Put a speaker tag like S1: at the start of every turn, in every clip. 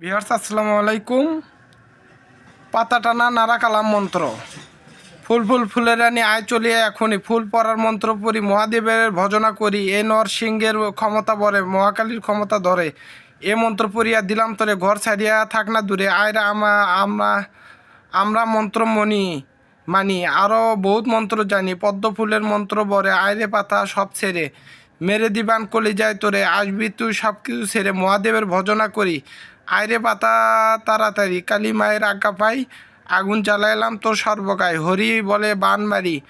S1: বিহার্স আসসালামু আলাইকুম। পাতা টানা নারা কালাম মন্ত্র। ফুল ফুল ফুলের রানী আয় চলিয়ে এখনই ফুল পরার মন্ত্র পড়ি, মহাদেবের ভজনা করি, এ নরসিংহের ক্ষমতা বরে, মহাকালীর ক্ষমতা ধরে। এ মন্ত্র পড়িয়া দিলাম তোরে, ঘর ছাড়িয়া থাক না দূরে। আয়রা আমা আমরা আমরা মন্ত্র মনি, মানি আরও বহুত মন্ত্র জানি। পদ্ম ফুলের মন্ত্র বরে, আয়রে পাতা সব ছেড়ে। মেরে দিবান কলি যায় তোরে, আসবি তুই সব কিছু ছেড়ে। মহাদেবের ভজনা করি আয়রে পাতা তাড়াতাড়ি। কালী মায়ের আজ্ঞা পাই, আগুন জ্বালাইলাম তোর সর্বকায় হরি বলে, বান মারি।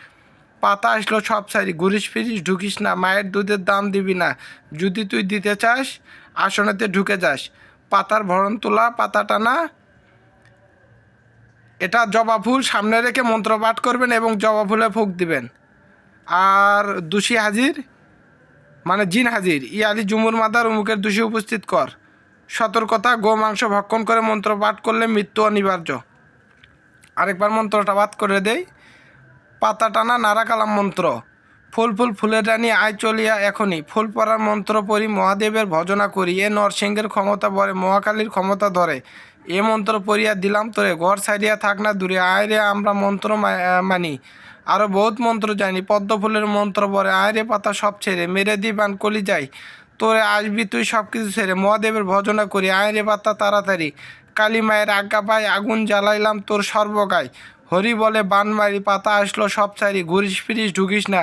S1: পাতা আসলো সব সারি। ঘুরিস ফিরিস, ঢুকিস না। মায়ের দুধের দাম দিবি না। যদি তুই দিতে চাস, আসনেতে ঢুকে যাস। পাতার ভরণ তোলা, পাতা টানা। এটা জবা ফুল সামনে রেখে মন্ত্র পাঠ করবেন এবং জবা ফুলে ফুক দিবেন। আর দোষী হাজির মানে জিন হাজির। ই আলী জুমুর মাদার উমুকের দোষী উপস্থিত কর। সতর্কতা, গো মাংস ভক্ষণ করে মন্ত্র পাঠ করলে মৃত্যু অনিবার্য। আরেকবার মন্ত্রটা পাঠ করে দেই। পাতা টানা নারা কালাম মন্ত্র। ফুল ফুল ফুলের রানী আয় চলিয়া এখনই। ফুল পরার মন্ত্র পড়ি মহাদেবের ভজনা করি। এ নরসিংহের ক্ষমতা বরে, মহাকালীর ক্ষমতা ধরে। এ মন্ত্র পড়িয়া দিলাম তোরে। ঘর ছাড়িয়া থাক না দূরে। আয় রে আমরা মন্ত্র মানি। আরও বহুত মন্ত্র জানি। পদ্ম ফুলের মন্ত্র বরে, আয় রে পাতা সব ছেড়ে। মেরে দিবান কলি যাই। তোরে আসবি, তুই সব কিছু ছেড়ে মহাদেবের ভজনা করি। আয় রে পাতা তাড়াতাড়ি। কালী মায়ের আজ্ঞা পাই, আগুন জ্বালাইলাম তোর সর্বগায়। হরি বলে, বান মারি, পাতা আসলো সব ছাড়ি। ঘুরিস ফিরিস, ঢুকিস না।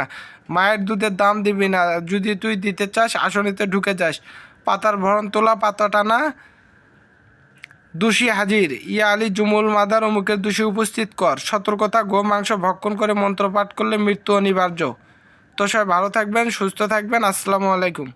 S1: মায়ের দুধের দাম দিবি না। যদি তুই দিতে চাস, আসনিতে ঢুকে যাস। পাতার ভরণ তোলা পাতা টানা দোষী হাজির। ইয়া আলী, জুমুল মাদার অমুকের দোষী উপস্থিত কর। সতর্কতা গো মাংস ভক্ষণ করে মন্ত্র পাঠ করলে মৃত্যু অনিবার্য। তো সবাই ভালো থাকবেন, সুস্থ থাকবেন। আসসালামু আলাইকুম।